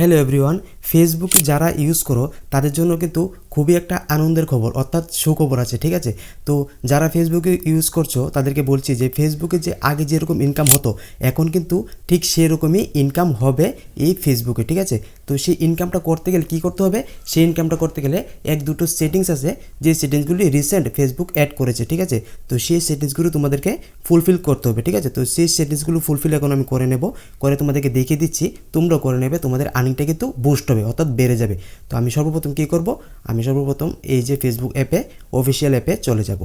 Hello everyone Facebook যারা use করো, তাদের জন্য কিন্তু খুবই একটা আনন্দের খবর, অর্থাৎ সুখবর আছে, ঠিক আছে? তো যারা ফেসবুকে ইউজ করছ, তাদেরকে বলছি যে ফেসবুকে যে আগে যেরকম ইনকাম হতো, এখন কিন্তু ঠিক সেরকমই ইনকাম হবে এই ফেসবুকে ঠিক আছে? তো সেই ইনকামটা করতে গেলে কী করতে হবে? সেই ইনকামটা করতে গেলে এক দুটো সেটিংস আছে, যে সেটিংসগুলি রিসেন্ট ফেসবুক অ্যাড করেছে, ঠিক আছে? তো সেই সেটিংসগুলো তোমাদেরকে ফুলফিল করতে হবে, ঠিক আছে? তো সেই সেটিংসগুলো ফুলফিল এখন আমি করে নেব, করে তোমাদেরকে দেখিয়ে দিচ্ছি, তোমরাও করে নেবে, তোমাদের আর্নিংটা কিন্তু বুস্ট হবে। অর্থাৎ বেড়ে যাবে। তো আমি সর্বপ্রথম কী করব? আমি সর্বপ্রথম এই যে ফেসবুক অ্যাপে অফিসিয়াল অ্যাপে চলে যাব।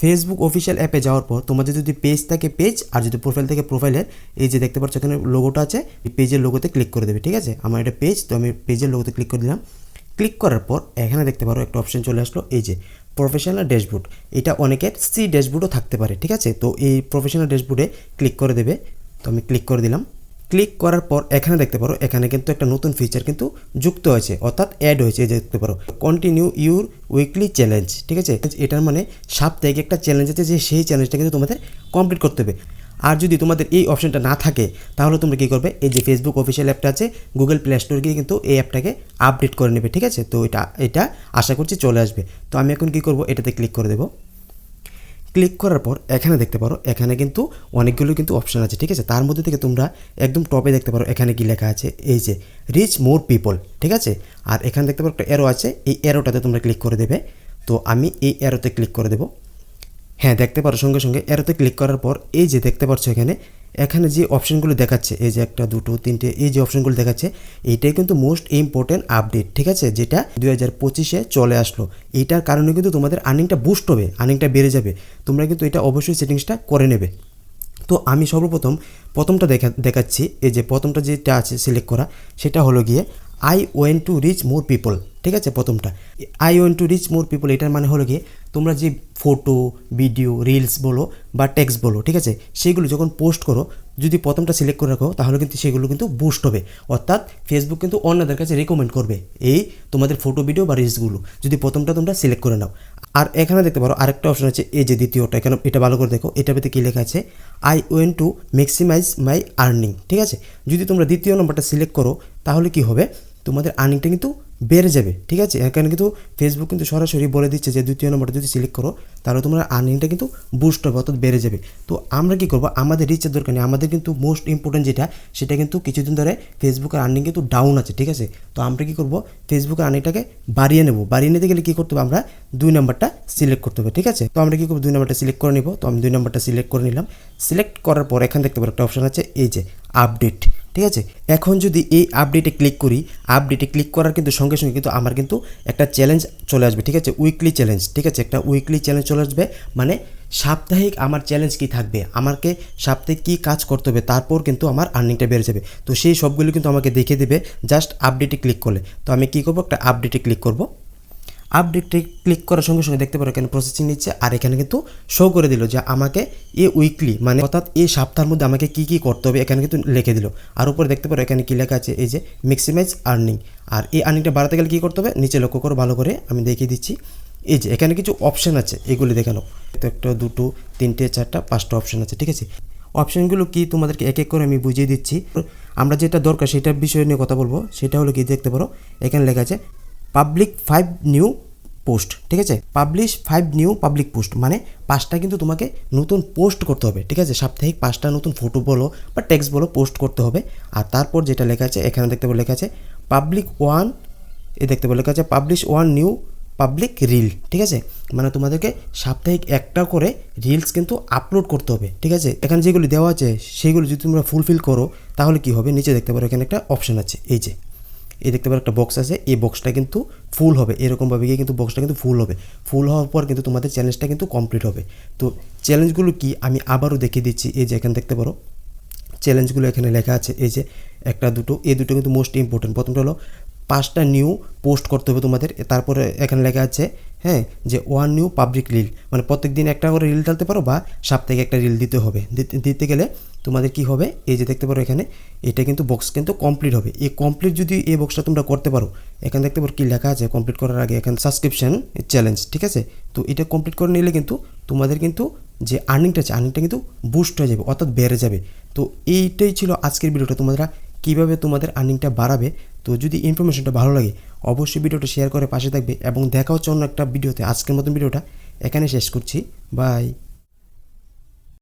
ফেসবুক অফিসিয়াল অ্যাপে যাওয়ার পর তোমাদের যদি পেজ থাকে পেজ আর যদি প্রোফাইল থেকে প্রোফাইলের এই যে দেখতে পাচ্ছ এখানে লোগোটা আছে পেজের লোগোতে ক্লিক করে দেবে, ঠিক আছে? আমার এটা পেজ তো আমি পেজের লোগোতে ক্লিক করে দিলাম। ক্লিক করার পর এখানে দেখতে পারো একটা অপশন চলে আসলো, এই যে প্রফেশনাল ড্যাশবোর্ড এটা অনেকের সি ড্যাশবোর্ডও থাকতে পারে, ঠিক আছে? তো এই প্রফেশনাল ড্যাশবোর্ডে ক্লিক করে দেবে। তো আমি ক্লিক করে দিলাম। ক্লিক করার পর এখানে দেখতে পারো, এখানে কিন্তু একটা নতুন ফিচার কিন্তু যুক্ত হয়েছে, অর্থাৎ অ্যাড হয়েছে দেখতে পারো। কন্টিনিউ ইউর উইকলি চ্যালেঞ্জ ঠিক আছে? এটার মানে সাপ্তাহিক একটা চ্যালেঞ্জ আছে, যে সেই চ্যালেঞ্জটা কিন্তু তোমাদের কমপ্লিট করতে হবে। আর যদি তোমাদের এই অপশনটা না থাকে, তাহলে তোমরা কী করবে? এই যে ফেসবুক অফিসিয়াল অ্যাপটা আছে গুগল প্লে স্টোর গিয়ে কিন্তু এই অ্যাপটাকে আপডেট করে নেবে, ঠিক আছে? তো এটা এটা আশা করছি চলে আসবে। তো আমি এখন কী করব? এটাতে ক্লিক করে দেবো। ক্লিক করার পর এখানে দেখতে পারো, এখানে কিন্তু অনেকগুলো কিন্তু অপশান আছে, ঠিক আছে? তার মধ্যে থেকে তোমরা একদম টপে দেখতে পারো, এখানে কি লেখা আছে? এই যে রিচ মোর পিপল ঠিক আছে? আর এখানে দেখতে পারো একটা এরো আছে, এই এরোটাতে তোমরা ক্লিক করে দেবে। তো আমি এই এরোতে ক্লিক করে দেবো। হ্যাঁ দেখতে পারো সঙ্গে সঙ্গে এরোতে ক্লিক করার পর এই যে দেখতে পাচ্ছ এখানে এখানে যে অপশনগুলো দেখাচ্ছে, এই যে একটা, দুটো, তিনটে, এই যে অপশানগুলো দেখাচ্ছে, এইটাই কিন্তু মোস্ট ইম্পর্টেন্ট আপডেট ঠিক আছে? যেটা দুই হাজার পঁচিশে চলে আসলো। এইটার কারণে কিন্তু তোমাদের আর্নিংটা বুস্ট হবে আর্নিংটা বেড়ে যাবে। তোমরা কিন্তু এটা অবশ্যই সেটিংসটা করে নেবে। তো আমি সর্বপ্রথম প্রথমটা দেখা, দেখাচ্ছি, এই যে প্রথমটা যেটা আছে সিলেক্ট করা, সেটা হলো গিয়ে I want to reach more people ঠিক আছে? প্রথমটা। I want to reach more people এটার মানে হলো গিয়ে, তোমরা যে ফটো ভিডিও রিলস বলো বা টেক্সট বলো, ঠিক আছে? সেগুলো যখন পোস্ট করো, যদি প্রথমটা সিলেক্ট করে রাখো, তাহলে কিন্তু সেগুলো কিন্তু বুস্ট হবে। অর্থাৎ ফেসবুক কিন্তু অন্যদের কাছে রেকমেন্ড করবে এই তোমাদের ফটো ভিডিও বা রিলসগুলো যদি প্রথমটা তোমরা সিলেক্ট করে নাও। আর এখানে দেখতে পারো আরেকটা অপশন আছে, এই যে দ্বিতীয়টা, এখানে এটা ভালো করে দেখো, এটা ভিতরে কী লেখা আছে? I want to maximise my earning ঠিক আছে? যদি তোমরা দ্বিতীয় নম্বরটা সিলেক্ট করো, তাহলে কি হবে? তোমাদের আর্নিংটা কিন্তু বেড়ে যাবে, ঠিক আছে? এখানে কিন্তু ফেসবুক কিন্তু সরাসরি বলে দিচ্ছে যে, দ্বিতীয় নম্বরটা যদি সিলেক্ট করো, তাহলে তোমার আর্নিংটা কিন্তু বুস্ট হবে, অর্থাৎ বেড়ে যাবে। তো আমরা কী করব? আমাদের রিচের দরকার নেই। আমাদের কিন্তু মোস্ট ইম্পর্টেন্ট যেটা, সেটা কিন্তু কিছুদিন ধরে ফেসবুকের আর্নিং কিন্তু ডাউন আছে, ঠিক আছে? তো আমরা কী করব? ফেসবুকের আর্নিংটাকে বাড়িয়ে নেব। বাড়িয়ে নিতে গেলে কী করতে হবে? আমরা দুই নম্বরটা সিলেক্ট করতে হবে, ঠিক আছে? তো আমরা কী করব? দুই নম্বরটা সিলেক্ট করে নিব। তো আমি দুই নম্বরটা সিলেক্ট করে নিলাম। সিলেক্ট করার পর এখানে দেখতে পারো একটা অপশান আছে, এই যে আপডেট ঠিক আছে? এখন যদি এই আপডেটে ক্লিক করি আপডেটে ক্লিক করার কিন্তু সঙ্গে সঙ্গে কিন্তু আমার কিন্তু একটা চ্যালেঞ্জ চলে আসবে, ঠিক আছে? উইকলি চ্যালেঞ্জ ঠিক আছে? একটা উইকলি চ্যালেঞ্জ চলে আসবে মানে সাপ্তাহিক আমার চ্যালেঞ্জ কি থাকবে? আমাকে সাপ্তাহিক কী কাজ করতে হবে? তারপর কিন্তু আমার আর্নিংটা বেড়ে যাবে। তো সেই সবগুলো কিন্তু আমাকে দেখে দেবে জাস্ট আপডেটে ক্লিক করলে। তো আমি কী করব? একটা আপডেটে ক্লিক করব। আপডেটে ক্লিক করার সঙ্গে সঙ্গে দেখতে পারো এখানে প্রসেসিং নিচ্ছে। আর এখানে কিন্তু শো করে দিল যে আমাকে এ উইকলি মানে অর্থাৎ এই সপ্তাহের মধ্যে আমাকে কী কী করতে হবে এখানে কিন্তু লিখে দিল। আর উপরে দেখতে পারো এখানে কী লেখা আছে, এই যে ম্যাক্সিমাইজ আর্নিং আর এই আর্নিংটা বাড়াতে গেলে কী করতে হবে? নিচে লক্ষ্য করো ভালো করে, আমি দেখিয়ে দিচ্ছি। এই যে এখানে কিছু অপশান আছে, এগুলি দেখে নাও। তো একটা, দুটো, তিনটে, চারটা, পাঁচটা অপশান আছে, ঠিক আছে? অপশানগুলো কি তোমাদেরকে এক এক করে আমি বুঝিয়ে দিচ্ছি। আমরা যেটা দরকার সেটার বিষয় নিয়ে কথা বলব। সেটা হলো কি দেখতে পারো, এখানে লেখা আছে পাবলিক ফাইভ নিউ পোস্ট ঠিক আছে? Publish five new public post মানে পাঁচটা কিন্তু তোমাকে নতুন পোস্ট করতে হবে, ঠিক আছে? সাপ্তাহিক পাঁচটা নতুন ফটো বলো বা টেক্সট বলো পোস্ট করতে হবে। আর তারপর যেটা লেখা আছে, এখানে দেখতে পাবো লেখা আছে পাবলিক ওয়ান এ দেখতে পাবো লেখা আছে publish one new public reel ঠিক আছে? মানে তোমাদেরকে সাপ্তাহিক একটা করে রিলস কিন্তু আপলোড করতে হবে, ঠিক আছে? এখানে যেগুলি দেওয়া আছে, সেগুলো যদি তোমরা ফুলফিল করো, তাহলে কি হবে? নিচে দেখতে পারো এখানে একটা অপশান আছে, এই যে। এই দেখতে পারো একটা বক্স আছে, এই বক্সটা কিন্তু ফুল হবে। এরকমভাবে গিয়ে কিন্তু বক্সটা কিন্তু ফুল হবে। ফুল হওয়ার পর কিন্তু তোমাদের চ্যালেঞ্জটা কিন্তু কমপ্লিট হবে। তো চ্যালেঞ্জগুলো কি? আমি আবারও দেখিয়ে দিচ্ছি। এই যে এখানে দেখতে পারো চ্যালেঞ্জগুলো এখানে লেখা আছে। এই যে একটা, দুটো, এই দুটো কিন্তু মোস্ট ইম্পর্টেন্ট প্রথমটা হলো, পাঁচটা নিউ পোস্ট করতে হবে তোমাদের। তারপরে এখানে লেখা আছে হ্যাঁ যে ওয়ান নিউ পাবলিক রিল মানে প্রত্যেক দিন একটা করে রিল টালতে পারো বা সাপ্তাহিক একটা রিল দিতে হবে। দিতে গেলে তোমাদের কি হবে? এই যে দেখতে পারো এখানে, এটা কিন্তু বক্স কিন্তু কমপ্লিট হবে। এই কমপ্লিট যদি এই বক্সটা তোমরা করতে পারো, এখানে দেখতে পারো কি লেখা আছে কমপ্লিট করার আগে এখানে সাবস্ক্রিপশান চ্যালেঞ্জ ঠিক আছে? তো এটা কমপ্লিট করে নিলে কিন্তু তোমাদের কিন্তু যে আর্নিংটা আছে আর্নিংটা কিন্তু বুস্ট হয়ে যাবে, অর্থাৎ বেড়ে যাবে। তো এইটাই ছিল আজকের ভিডিওটা। তোমরা কীভাবে তোমাদের আর্নিংটা বাড়াবে, তো যদি ইনফরমেশনটা ভালো লাগে, অবশ্যই ভিডিওটা শেয়ার করে পাশে থাকবে এবং দেখা হচ্ছে অন্য একটা ভিডিওতে। আজকের মতন ভিডিওটা এখানে শেষ করছি। বাই